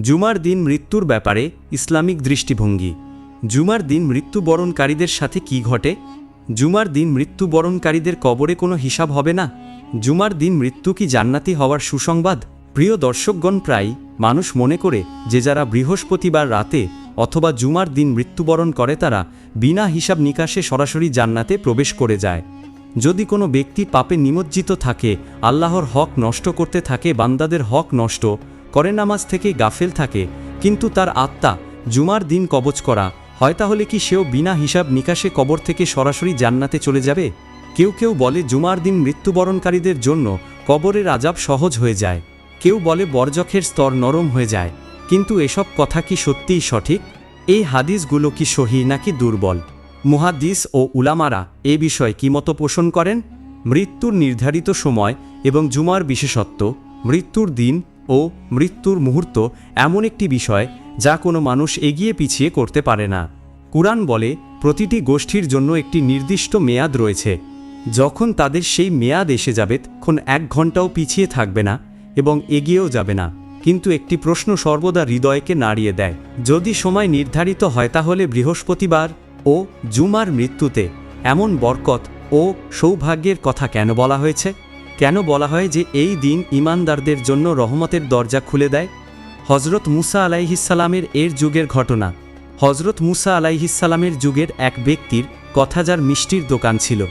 জুমার দিন মৃত্যুর ব্যাপারে ইসলামিক দৃষ্টিভঙ্গি। জুমার দিন মৃত্যুবরণকারীদের সাথে কি ঘটে? জুমার দিন মৃত্যুবরণকারীদের কবরে কোনো হিসাব হবে না? জুমার দিন মৃত্যু কি জান্নাতি হওয়ার সুসংবাদ? প্রিয় দর্শকগণ প্রায় মানুষ মনে করে যে যারা বৃহস্পতিবার রাতে অথবা জুমার দিন মৃত্যুবরণ করে তারা বিনা হিসাব নিকাশে সরাসরি জান্নাতে প্রবেশ করে যায়। যদি কোনো ব্যক্তি পাপে নিমজ্জিত থাকে, আল্লাহর হক নষ্ট করতে থাকে, বান্দাদের হক নষ্ট করে নামাজ থেকে গাফেল থাকে, কিন্তু তার আত্মা জুমার দিন কবচ করা, হয় তাহলে কি সেও বিনা হিসাব নিকাশে কবর থেকে সরাসরি জান্নাতে চলে যাবে? কেউ কেউ বলে জুমার দিন মৃত্যুবরণকারীদের জন্য কবরের আজাব সহজ হয়ে যায়। কেউ বলে বরজখের স্তর নরম হয়ে যায়। কিন্তু এসব কথা কি সত্যিই সঠিক? এই হাদিসগুলো কি সহি নাকি দুর্বল? মুহাদ্দিস ও উলামারা এ বিষয়ে কি মতো পোষণ করেন? মৃত্যুর নির্ধারিত সময় এবং জুমার বিশেষত্ব, মৃত্যুর দিন ও মৃত্যুর মুহূর্ত এমন একটি বিষয় যা কোনো মানুষ এগিয়ে পিছিয়ে করতে পারে না। কুরআন বলে, প্রতিটি গোষ্ঠীর জন্য একটি নির্দিষ্ট মেয়াদ রয়েছে। যখন তাদের সেই মেয়াদ এসে যাবে, তখন এক ঘন্টাও পিছিয়ে থাকবে না এবং এগিয়েও যাবে না। কিন্তু একটি প্রশ্ন সর্বদা হৃদয়কে নাড়িয়ে দেয়। যদি সময় নির্ধারিত হয়, তাহলে বৃহস্পতিবার ও জুমার মৃত্যুতে এমন বরকত ও সৌভাগ্যের কথা কেন বলা হয়েছে? কেন বলা হয় যে এই দিন ইমানদারদের জন্য রহমতের দরজা খুলে দেয়? হজরত মুসা আলাইহিসালামের এর যুগের ঘটনা। হজরত মুসা আলাইহিসালামের যুগের এক ব্যক্তির কথা যার মিষ্টির দোকান ছিল।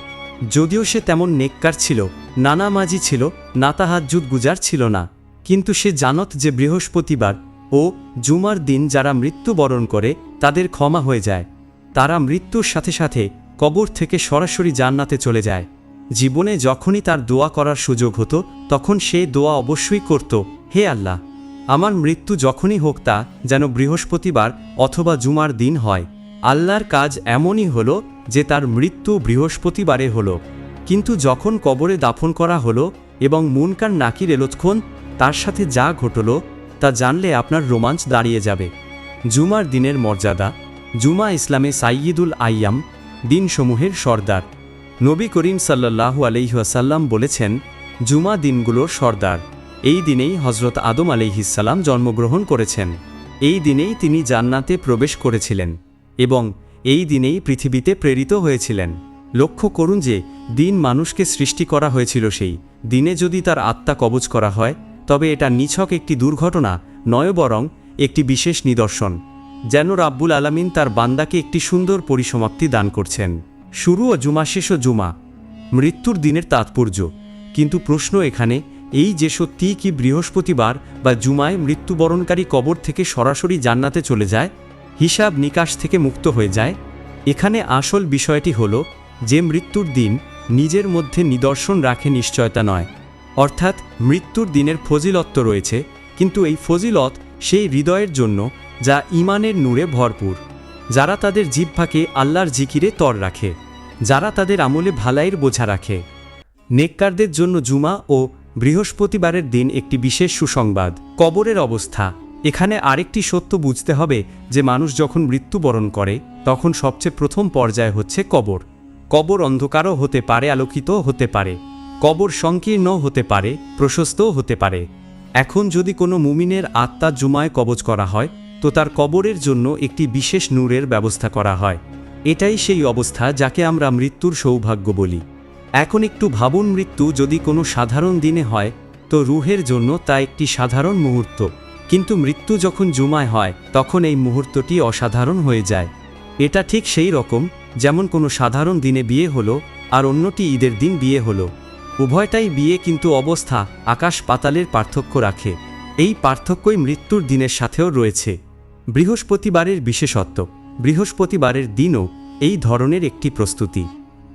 যদিও সে তেমন নেককার ছিল, নানামাজি ছিল, নাতাহাজ্জুদ গুজার ছিল না। কিন্তু সে জানত যে বৃহস্পতিবার ও জুমার দিন যারা মৃত্যুবরণ করে, তাদের ক্ষমা হয়ে যায়। তারা মৃত্যুর সাথে সাথে কবর থেকে সরাসরি জান্নাতে চলে যায়। জীবনে যখনই তার দোয়া করার সুযোগ হতো, তখন সে দোয়া অবশ্যই করত, হে আল্লাহ, আমার মৃত্যু যখনই হোক তা যেন বৃহস্পতিবার অথবা জুমার দিন হয়। আল্লাহর কাজ এমনই হলো যে তার মৃত্যু বৃহস্পতিবারে হলো। কিন্তু যখন কবরে দাফন করা হলো এবং মুনকার নাকির এলোৎক্ষণ, তার সাথে যা ঘটল, তা জানলে আপনার রোমাঞ্চ দাঁড়িয়ে যাবে। জুমার দিনের মর্যাদা, জুমা ইসলামে সাইয়িদুল আইয়াম, দিনসমূহের সর্দার। নবী করিম সাল্লাল্লাহু আলহিহাসাল্লাম বলেছেন, জুমা দিনগুলোর সর্দার। এই দিনেই হজরত আদম আলিহিসাল্লাম জন্মগ্রহণ করেছেন। এই দিনেই তিনি জান্নাতে প্রবেশ করেছিলেন এবং এই দিনেই পৃথিবীতে প্রেরিত হয়েছিলেন। লক্ষ্য করুন যে, দিন মানুষকে সৃষ্টি করা হয়েছিল সেই। দিনে যদি তার আত্মা কবজ করা হয়, তবে এটা নিছক একটি দুর্ঘটনা, নয় বরং একটি বিশেষ নিদর্শন, যেন রাব্বুল আলামিন তার বান্দাকে একটি সুন্দর পরিসমাপ্তি দান করছেন। শুরু ও জুমা শেষ ও জুমা। মৃত্যুর দিনের তাৎপর্য। কিন্তু প্রশ্ন এখানে, এই যে সত্যি কি বৃহস্পতিবার বা জুমায় মৃত্যুবরণকারী কবর থেকে সরাসরি জান্নাতে চলে যায়? হিসাব নিকাশ থেকে মুক্ত হয়ে যায়? এখানে আসল বিষয়টি হল, যে মৃত্যুর দিন নিজের মধ্যে নিদর্শন রাখে নিশ্চয়তা নয়। অর্থাৎ মৃত্যুর দিনের ফজিলত্ব রয়েছে, কিন্তু এই ফজিলত সেই হৃদয়ের জন্য যা ইমানের নূরে ভরপুর। যারা তাদের জিহ্বাকে আল্লাহর জিকিরে তর রাখে, যারা তাদের আমলে ভালাইয়ের বোঝা রাখে। নেককারদের জন্য জুমা ও বৃহস্পতিবারের দিন একটি বিশেষ সুসংবাদ। কবরের অবস্থা। এখানে আরেকটি সত্য বুঝতে হবে যে মানুষ যখন মৃত্যুবরণ করে, তখন সবচেয়ে প্রথম পর্যায় হচ্ছে কবর। কবর অন্ধকারও হতে পারে, আলোকিতও হতে পারে। কবর সংকীর্ণ হতে পারে, প্রশস্তও হতে পারে। এখন যদি কোনো মুমিনের আত্মা জুমায় কবজ করা হয় তো তার কবরের জন্য একটি বিশেষ নূরের ব্যবস্থা করা হয়। এটাই সেই অবস্থা যাকে আমরা মৃত্যুর সৌভাগ্য বলি। এখন একটু ভাবুন মৃত্যু যদি কোনো সাধারণ দিনে হয়, তো রুহের জন্য তা একটি সাধারণ মুহূর্ত। কিন্তু মৃত্যু যখন জুমায় হয়, তখন এই মুহূর্তটি অসাধারণ হয়ে যায়। এটা ঠিক সেই রকম, যেমন কোনো সাধারণ দিনে বিয়ে হলো, আর অন্যটি ঈদের দিন বিয়ে হলো। উভয়টাই বিয়ে কিন্তু অবস্থা আকাশ পাতালের পার্থক্য রাখে। এই পার্থক্যই মৃত্যুর দিনের সাথেও রয়েছে। বৃহস্পতিবারের বিশেষত্ব। বৃহস্পতিবারের দিনও এই ধরনের একটি প্রস্তুতি।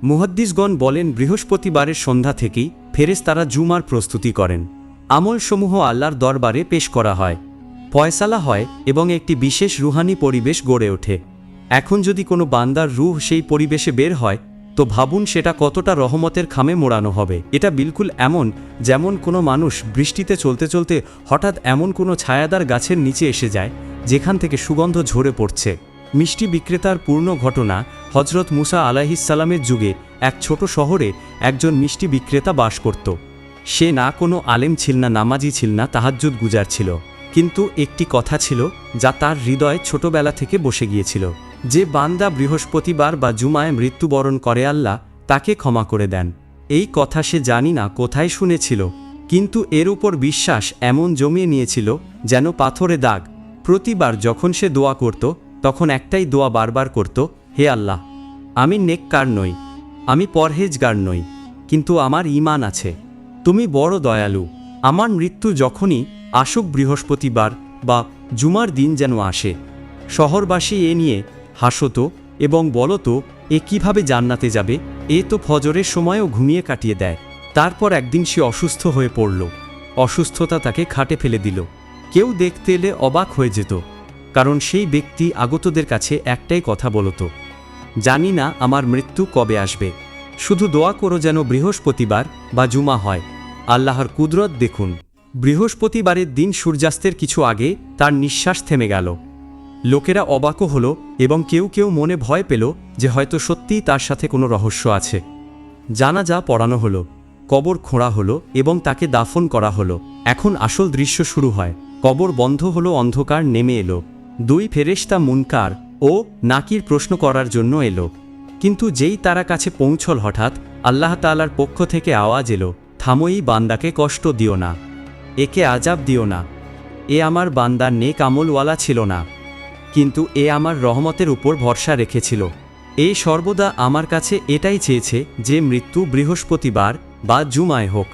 মুহাদ্দিসগণ বলেন, বৃহস্পতিবারের সন্ধ্যা থেকেই ফেরেস তারা জুমার প্রস্তুতি করেন। আমলসমূহ আল্লাহর দরবারে পেশ করা হয়। পয়সালা হয় এবং একটি বিশেষ রুহানি পরিবেশ গড়ে ওঠে। এখন যদি কোনো বান্দার রুহ সেই পরিবেশে বের হয় তো ভাবুন সেটা কতটা রহমতের খামে মোড়ানো হবে। এটা বিলকুল এমন যেমন কোনো মানুষ বৃষ্টিতে চলতে চলতে হঠাৎ এমন কোনো ছায়াদার গাছের নিচে এসে যায়, যেখান থেকে সুগন্ধ ঝরে পড়ছে। মিষ্টি বিক্রেতার পূর্ণ ঘটনা হজরত মুসা আলাহিসাল্লামের যুগে এক ছোট শহরে একজন মিষ্টি বিক্রেতা বাস করত। সে না কোনো আলেম ছিল না, নামাজি ছিল না, তাহাজ্জুদ গুজার ছিল। কিন্তু একটি কথা ছিল যা তার হৃদয় ছোটবেলা থেকে বসে গিয়েছিল। যে বান্দা বৃহস্পতিবার বা জুমায় মৃত্যুবরণ করে আল্লাহ, তাকে ক্ষমা করে দেন। এই কথা সে জানি না কোথায় শুনেছিল, কিন্তু এর উপর বিশ্বাস এমন জমিয়ে নিয়েছিল যেন পাথরে দাগ। প্রতিবার যখন সে দোয়া করত, তখন একটাই দোয়া বারবার করত, হে আল্লাহ, আমি নেককার নই, আমি পরহেজগার নই, কিন্তু আমার ইমান আছে। তুমি বড় দয়ালু, আমার মৃত্যু যখনই আসুক বৃহস্পতিবার বা জুমার দিন যেন আসে। শহরবাসী এ নিয়ে হাসতো এবং বলতো, এ কীভাবে জান্নাতে যাবে? এ তো ফজরের সময়ও ঘুমিয়ে কাটিয়ে দেয়। তারপর একদিন সে অসুস্থ হয়ে পড়ল। অসুস্থতা তাকে খাটে ফেলে দিল। কেউ দেখতে এলে অবাক হয়ে যেত, কারণ সেই ব্যক্তি আগতদের কাছে একটাই কথা বলতো, জানি না আমার মৃত্যু কবে আসবে। শুধু দোয়া করো যেন বৃহস্পতিবার বা জুমা হয়। আল্লাহর কুদরত দেখুন। বৃহস্পতিবারের দিন সূর্যাস্তের কিছু আগে তার নিঃশ্বাস থেমে গেল। লোকেরা অবাকও হলো এবং কেউ কেউ মনে ভয় পেল যে হয়তো সত্যিই তার সাথে কোনো রহস্য আছে। জানা যা পড়ানো হলো, কবর খোঁড়া হলো এবং তাকে দাফন করা হলো। এখন আসল দৃশ্য শুরু হয়। কবর বন্ধ হলো, অন্ধকার নেমে এলো। দুই ফেরেশতা মুনকার ও নাকির প্রশ্ন করার জন্য এলো। কিন্তু যেই তারা কাছে পৌঁছল হঠাৎ, আল্লাহ তাআলার পক্ষ থেকে আওয়াজ এলো থামোই বান্দাকে কষ্ট দিও না। একে আজাব দিও না। এ আমার বান্দার নেক আমলওয়ালা ছিল না। কিন্তু এ আমার রহমতের উপর ভরসা রেখেছিল। এই সর্বদা আমার কাছে এটাই চেয়েছে যে মৃত্যু বৃহস্পতিবার বা জুমায় হোক।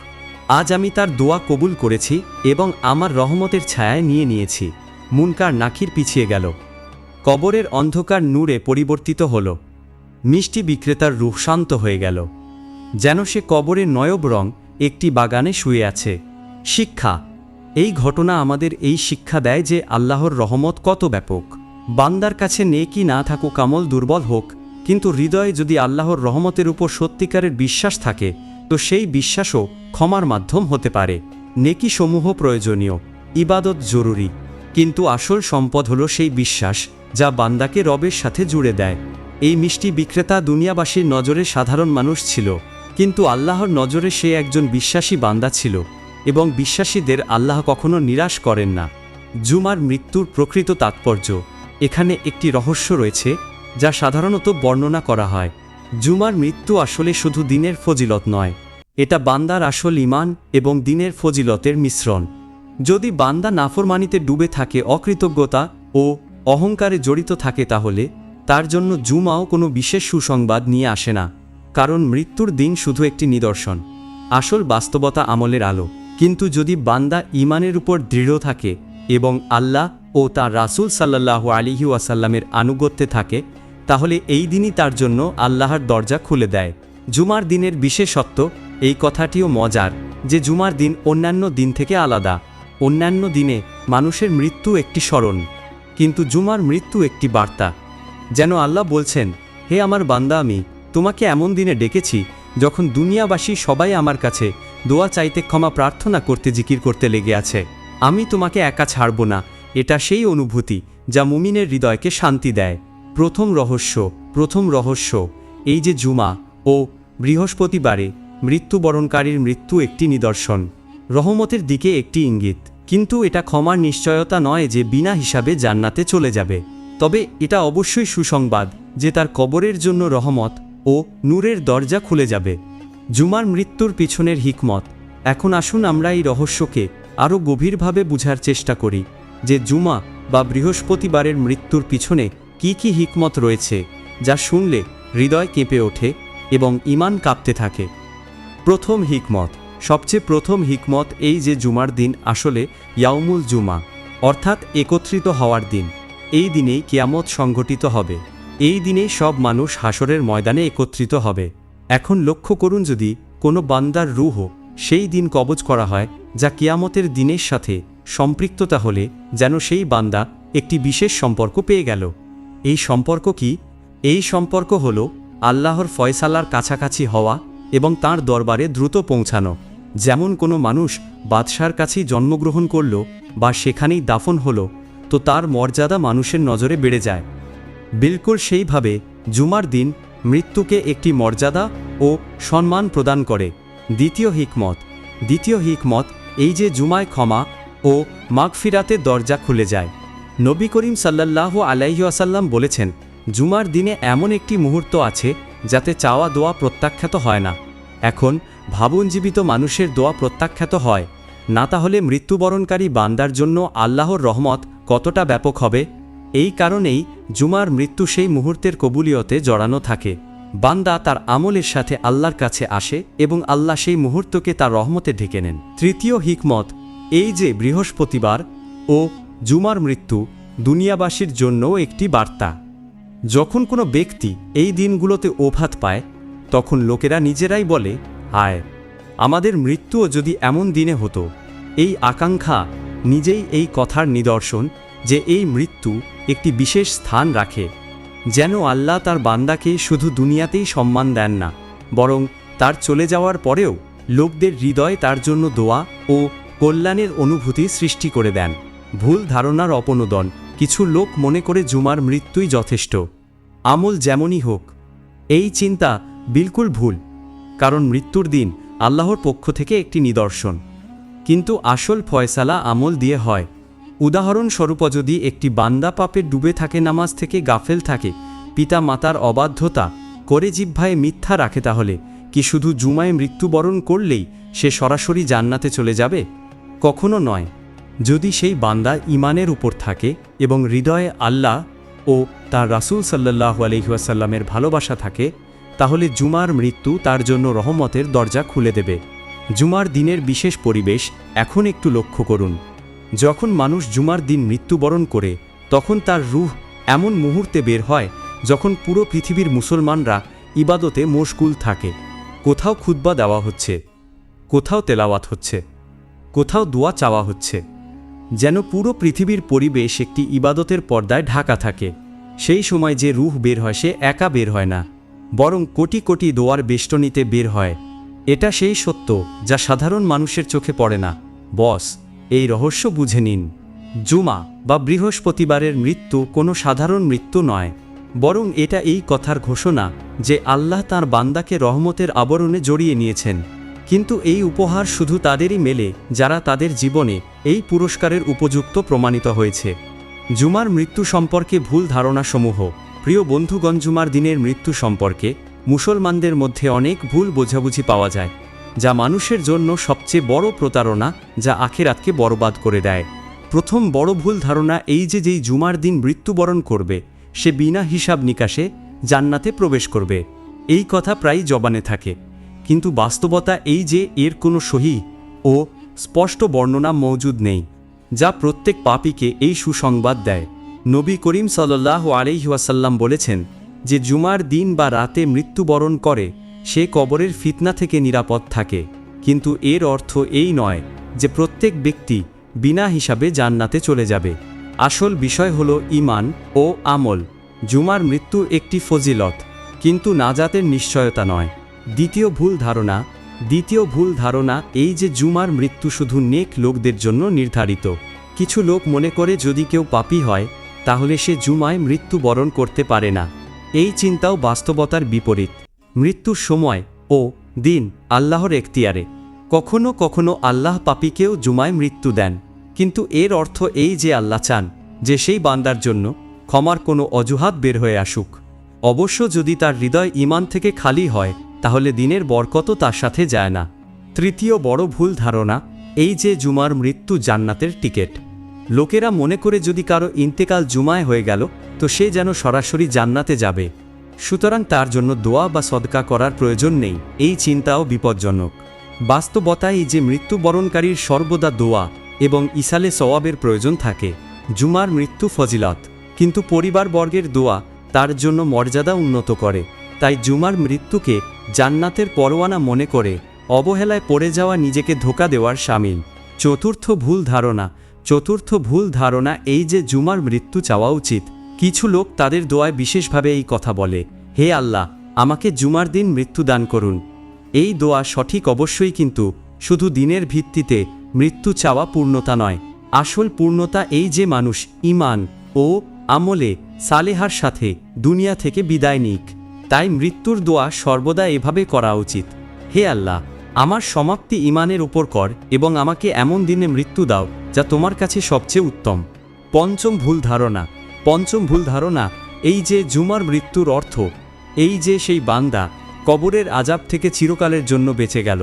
আজ আমি তার দোয়া কবুল করেছি এবং আমার রহমতের ছায়ায় নিয়ে নিয়েছি। মুনকার নাখির পিছিয়ে গেল। কবরের অন্ধকার নূরে পরিবর্তিত হল। মিষ্টি বিক্রেতার রূহ শান্ত হয়ে গেল। যেন সে কবরের নয়ব রং একটি বাগানে শুয়ে আছে। শিক্ষা। এই ঘটনা আমাদের এই শিক্ষা দেয় যে আল্লাহর রহমত কত ব্যাপক। বান্দার কাছে নেকি না থাকুক কামল দুর্বল হোক, কিন্তু হৃদয়ে যদি আল্লাহর রহমতের উপর সত্যিকারের বিশ্বাস থাকে, তো সেই বিশ্বাসও ক্ষমার মাধ্যম হতে পারে। নেকি সমূহ প্রয়োজনীয়, ইবাদত জরুরি, কিন্তু আসল সম্পদ হলো সেই বিশ্বাস যা বান্দাকে রবের সাথে জুড়ে দেয়। এই মিষ্টি বিক্রেতা দুনিয়াবাসীর নজরে সাধারণ মানুষ ছিল, কিন্তু আল্লাহর নজরে সে একজন বিশ্বাসী বান্দা ছিল, এবং বিশ্বাসীদের আল্লাহ কখনো নিরাশ করেন না। জুমার মৃত্যুর প্রকৃত তাৎপর্য এখানে একটি রহস্য রয়েছে, যা সাধারণত বর্ণনা করা হয়। জুমার মৃত্যু আসলে শুধু দিনের ফজিলত নয়, এটা বান্দার আসল ইমান এবং দিনের ফজিলতের মিশ্রণ। যদি বান্দা নাফরমানিতে ডুবে থাকে অকৃতজ্ঞতা ও অহংকারে জড়িত থাকে তাহলে, তার জন্য জুমাও কোনো বিশেষ সুসংবাদ নিয়ে আসে না, কারণ মৃত্যুর দিন শুধু একটি নিদর্শন, আসল বাস্তবতা আমলের আলো। কিন্তু যদি বান্দা ইমানের উপর দৃঢ় থাকে এবং আল্লাহ ও তার রাসূল সাল্লাল্লাহু আলিহি ওয়াসাল্লামের আনুগত্যে থাকে, তাহলে এই দিনই তার জন্য আল্লাহর দরজা খুলে দেয়। জুমার দিনের বিশেষত্ব, এই কথাটিও মজার, যে জুমার দিন অন্যান্য দিন থেকে আলাদা। অন্যান্য দিনে মানুষের মৃত্যু একটি স্মরণ, কিন্তু জুমার মৃত্যু একটি বার্তা। যেন আল্লাহ বলছেন, হে আমার বান্দা, আমি তোমাকে এমন দিনে ডেকেছি, যখন দুনিয়াবাসী সবাই আমার কাছে দোয়া চাইতে ক্ষমা প্রার্থনা করতে জিকির করতে লেগে আছে। আমি তোমাকে একা ছাড়ব না এটা সেই অনুভূতি যা মুমিনের হৃদয়কে শান্তি দেয়। প্রথম রহস্য প্রথম রহস্য, এই যে জুমা ও বৃহস্পতিবারে মৃত্যুবরণকারীর মৃত্যু একটি নিদর্শন। রহমতের দিকে একটি ইঙ্গিত। কিন্তু এটা ক্ষমার নিশ্চয়তা নয় যে বিনা হিসাবে জান্নাতে চলে যাবে। তবে এটা অবশ্যই সুসংবাদ যে তার কবরের জন্য রহমত ও নূরের দরজা খুলে যাবে। জুমার মৃত্যুর পিছনের হিকমত। এখন আসুন আমরা এই রহস্যকে আরও গভীরভাবে বুঝার চেষ্টা করি। যে জুমা বা বৃহস্পতিবারের মৃত্যুর পিছনে কি কি হিকমত রয়েছে, যা শুনলে হৃদয় কেঁপে ওঠে এবং ইমান কাঁপতে থাকে। প্রথম হিকমত, সবচেয়ে প্রথম হিকমত এই যে জুমার দিন আসলে ইয়াউমুল জুমা, অর্থাৎ একত্রিত হওয়ার দিন। এই দিনেই কিয়ামত সংঘটিত হবে। এই দিনেই সব মানুষ হাসরের ময়দানে একত্রিত হবে। এখন লক্ষ্য করুন যদি কোনো বান্দার রুহ সেই দিন কবজ করা হয়, যা কিয়ামতের দিনের সাথে সম্পৃক্ততা হলে যেন সেই বান্দা একটি বিশেষ সম্পর্ক পেয়ে গেল। এই সম্পর্ক কি? এই সম্পর্ক হল আল্লাহর ফয়সালার কাছাকাছি হওয়া এবং তার দরবারে দ্রুত পৌঁছানো। যেমন কোনো মানুষ বাদশার কাছেই জন্মগ্রহণ করল বা সেখানেই দাফন হল, তো তার মর্যাদা মানুষের নজরে বেড়ে যায়। বিলকুল সেইভাবে জুমার দিন মৃত্যুকে একটি মর্যাদা ও সম্মান প্রদান করে। দ্বিতীয় হিকমত। দ্বিতীয় হিকমত এই যে জুমায় ক্ষমা ও মাগফিরাতের দরজা খুলে যায়। নবী করিম সাল্লাহ আলাইহাসাল্লাম বলেছেন, জুমার দিনে এমন একটি মুহূর্ত আছে যাতে চাওয়া দোয়া প্রত্যাখ্যাত হয় না। এখন ভাবুন জীবিত মানুষের দোয়া প্রত্যাখ্যাত হয়, না তাহলে মৃত্যুবরণকারী বান্দার জন্য আল্লাহর রহমত কতটা ব্যাপক হবে? এই কারণেই জুমার মৃত্যু সেই মুহূর্তের কবুলিয়তে জড়ানো থাকে। বান্দা তার আমলের সাথে আল্লাহর কাছে আসে এবং আল্লাহ সেই মুহূর্তকে তার রহমতে ঢেকে নেন। তৃতীয় হিকমত এই যে বৃহস্পতিবার ও জুমার মৃত্যু দুনিয়াবাসীর জন্যও একটি বার্তা। যখন কোনো ব্যক্তি এই দিনগুলোতে ওভাত পায়, তখন লোকেরা নিজেরাই বলে হায় আমাদের মৃত্যুও যদি এমন দিনে হতো, এই আকাঙ্ক্ষা নিজেই এই কথার নিদর্শন যে এই মৃত্যু একটি বিশেষ স্থান রাখে, যেন আল্লাহ তার বান্দাকে শুধু দুনিয়াতেই সম্মান দেন না, বরং তার চলে যাওয়ার পরেও লোকদের হৃদয়ে তার জন্য দোয়া ও কল্যাণের অনুভূতি সৃষ্টি করে দেন। ভুল ধারণার অপনোদন, কিছু লোক মনে করে জুমার মৃত্যুই যথেষ্ট। আমল যেমনই হোক, এই চিন্তা বিলকুল ভুল, কারণ মৃত্যুর দিন আল্লাহর পক্ষ থেকে একটি নিদর্শন। কিন্তু আসল ফয়সালা আমল দিয়ে হয়। উদাহরণস্বরূপ যদি একটি বান্দা পাপে ডুবে থাকে, নামাজ থেকে গাফেল থাকে পিতা মাতার অবাধ্যতা, করে জিহ্বায় মিথ্যা রাখে তাহলে, কি শুধু জুমায় মৃত্যুবরণ করলেই সে সরাসরি জান্নাতে চলে যাবে? কখনো নয়, যদি সেই বান্দা ইমানের উপর থাকে এবং হৃদয়ে আল্লাহ ও তার রাসূল সাল্লাহ আলহিহাসাল্লামের ভালোবাসা থাকে, তাহলে জুমার মৃত্যু তার জন্য রহমতের দরজা খুলে দেবে। জুমার দিনের বিশেষ পরিবেশ এখন একটু লক্ষ্য করুন। যখন মানুষ জুমার দিন মৃত্যুবরণ করে, তখন তার রুহ এমন মুহূর্তে বের হয় যখন পুরো পৃথিবীর মুসলমানরা ইবাদতে মশগুল থাকে। কোথাও খুতবা দেওয়া হচ্ছে, কোথাও তেলাওয়াত হচ্ছে। কোথাও দোয়া চাওয়া হচ্ছে। যেন পুরো পৃথিবীর পরিবেশ একটি ইবাদতের পর্দায় ঢাকা থাকে। সেই সময় যে রুহ বের হয় সে একা বের হয় না। বরং কোটি কোটি দোয়ার বেষ্টনীতে বের হয়। এটা সেই সত্য যা সাধারণ মানুষের চোখে পড়ে না। বস, এই রহস্য বুঝে নিন। জুমা বা বৃহস্পতিবারের মৃত্যু কোনো সাধারণ মৃত্যু নয়। বরং এটা এই কথার ঘোষণা যে আল্লাহ তার বান্দাকে রহমতের আবরণে জড়িয়ে নিয়েছেন। কিন্তু এই উপহার শুধু তাদেরই মেলে, যারা তাদের জীবনে এই পুরস্কারের উপযুক্ত প্রমাণিত হয়েছে। জুমার মৃত্যু সম্পর্কে ভুল ধারণাসমূহ। প্রিয় বন্ধুগণ, জুমার দিনের মৃত্যু সম্পর্কে মুসলমানদের মধ্যে অনেক ভুল বোঝাবুঝি পাওয়া যায়, যা মানুষের জন্য সবচেয়ে বড় প্রতারণা, যা আখেরাতকে বরবাদ করে দেয়। প্রথম বড় ভুল ধারণা এই যে যেই জুমার দিন মৃত্যুবরণ করবে, সে বিনা হিসাব নিকাশে জান্নাতে প্রবেশ করবে। এই কথা প্রায় জবানে থাকে। কিন্তু বাস্তবতা এই যে এর কোনো সহি ও স্পষ্ট বর্ণনা মজুদ নেই, যা প্রত্যেক পাপীকে এই সুসংবাদ দেয়। নবী করিম সাল্লাহ আলহিহাসাল্লাম বলেছেন যে জুমার দিন বা রাতে মৃত্যুবরণ করে, সে কবরের ফিতনা থেকে নিরাপদ থাকে। কিন্তু এর অর্থ এই নয় যে প্রত্যেক ব্যক্তি বিনা হিসাবে জান্নাতে চলে যাবে। আসল বিষয় হল ইমান ও আমল। জুমার মৃত্যু একটি ফজিলত, কিন্তু নাজাতের নিশ্চয়তা নয়। দ্বিতীয় ভুল ধারণা, দ্বিতীয় ভুল ধারণা এই যে জুমার মৃত্যু শুধু নেক লোকদের জন্য নির্ধারিত। কিছু লোক মনে করে যদি কেউ পাপী হয়, তাহলে সে জুমায় মৃত্যুবরণ করতে পারে না। এই চিন্তাও বাস্তবতার বিপরীত। মৃত্যুর সময় ও দিন আল্লাহর এখতিয়ারে। কখনো কখনো আল্লাহ পাপীকেও জুমায় মৃত্যু দেন। কিন্তু এর অর্থ এই যে আল্লাহ চান, যে সেই বান্দার জন্য ক্ষমার কোনো অজুহাত বের হয়ে আসুক। অবশ্য যদি তার হৃদয় ইমান থেকে খালি হয় তাহলে দিনের বরকত তার সাথে যায় না। তৃতীয় বড় ভুল ধারণা, এই যে জুমার মৃত্যু জান্নাতের টিকেট। লোকেরা মনে করে যদি কারও ইন্তেকাল জুমায় হয়ে গেল, তো সে যেন সরাসরি জান্নাতে যাবে। সুতরাং তার জন্য দোয়া বা সদকা করার প্রয়োজন নেই, এই চিন্তাও বিপজ্জনক। বাস্তবতায় যে মৃত্যুবরণকারীর সর্বদা দোয়া এবং ইসালে সওয়াবের প্রয়োজন থাকে, জুমার মৃত্যু ফজিলত। কিন্তু পরিবারবর্গের দোয়া তার জন্য মর্যাদা উন্নত করে, তাই জুমার মৃত্যুকে জান্নাতের পরোয়ানা মনে করে অবহেলায় পড়ে যাওয়া নিজেকে ধোকা দেওয়ার সামিল। চতুর্থ ভুল ধারণা, চতুর্থ ভুল ধারণা এই যে জুমার মৃত্যু চাওয়া উচিত। কিছু লোক তাদের দোয়ায় বিশেষভাবে এই কথা বলে, হে আল্লাহ, আমাকে জুমার দিন মৃত্যু দান করুন। এই দোয়া সঠিক অবশ্যই কিন্তু শুধু দিনের ভিত্তিতে মৃত্যু চাওয়া পূর্ণতা নয়। আসল পূর্ণতা এই যে মানুষ ইমান ও আমলে সালেহার সাথে দুনিয়া থেকে বিদায় নিক। তাই মৃত্যুর দোয়া সর্বদা এভাবে করা উচিত। হে আল্লাহ, আমার সমাপ্তি ইমানের উপর কর এবং আমাকে এমন দিনে মৃত্যু দাও যা তোমার কাছে সবচেয়ে উত্তম। পঞ্চম ভুল ধারণা। পঞ্চম ভুল ধারণা, এই যে জুমার মৃত্যুর অর্থ, এই যে সেই বান্দা কবরের আজাব থেকে চিরকালের জন্য বেঁচে গেল।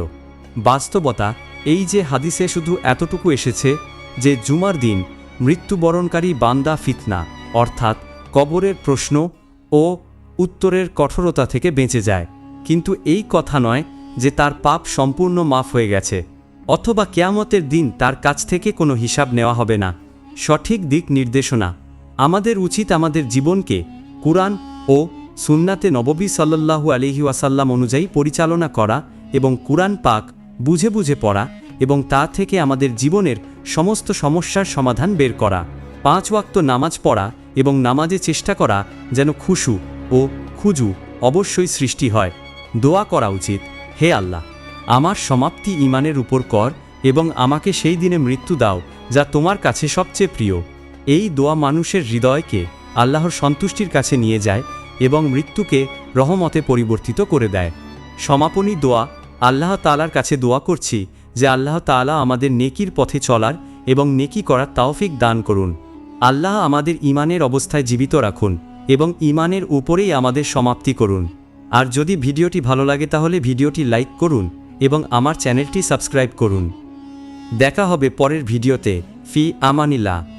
বাস্তবতা, এই যে হাদিসে শুধু এতটুকু এসেছে যে জুমার দিন মৃত্যুবরণকারী বান্দা ফিতনা, অর্থাৎ কবরের প্রশ্ন ও উত্তরের কঠোরতা থেকে বেঁচে যায়। কিন্তু এই কথা নয় যে তার পাপ সম্পূর্ণ মাফ হয়ে গেছে, অথবা কেয়ামতের দিন তার কাছ থেকে কোনো হিসাব নেওয়া হবে না। সঠিক দিক নির্দেশনা। আমাদের উচিত আমাদের জীবনকে কুরআন ও সুন্নাতে নববী সাল্লাল্লাহু আলিহি ওয়াসাল্লাম অনুযায়ী পরিচালনা করা এবং কুরআন পাক বুঝে বুঝে পড়া এবং তা থেকে আমাদের জীবনের সমস্ত সমস্যার সমাধান বের করা। পাঁচ ওয়াক্ত নামাজ পড়া এবং নামাজে চেষ্টা করা যেন খুশু ও খুজু অবশ্যই সৃষ্টি হয়। দোয়া করা উচিত, হে আল্লাহ, আমার সমাপ্তি ইমানের উপর কর এবং আমাকে সেই দিনে মৃত্যু দাও, যা তোমার কাছে সবচেয়ে প্রিয়। এই দোয়া মানুষের হৃদয়কে আল্লাহর সন্তুষ্টির কাছে নিয়ে যায় এবং মৃত্যুকে রহমতে পরিবর্তিত করে দেয়। সমাপনী দোয়া, আল্লাহ তালার কাছে দোয়া করছি যে আল্লাহ তাআলা আমাদের নেকির পথে চলার এবং নেকি করার তাওফিক দান করুন। আল্লাহ আমাদের ইমানের অবস্থায় জীবিত রাখুন। এবং ইমানের উপরেই আমাদের সমাপ্তি করুন। আর যদি ভিডিওটি ভালো লাগে তাহলে ভিডিওটি লাইক করুন এবং আমার চ্যানেলটি সাবস্ক্রাইব করুন। দেখা হবে পরের ভিডিওতে। ফি আমানিল্লাহ।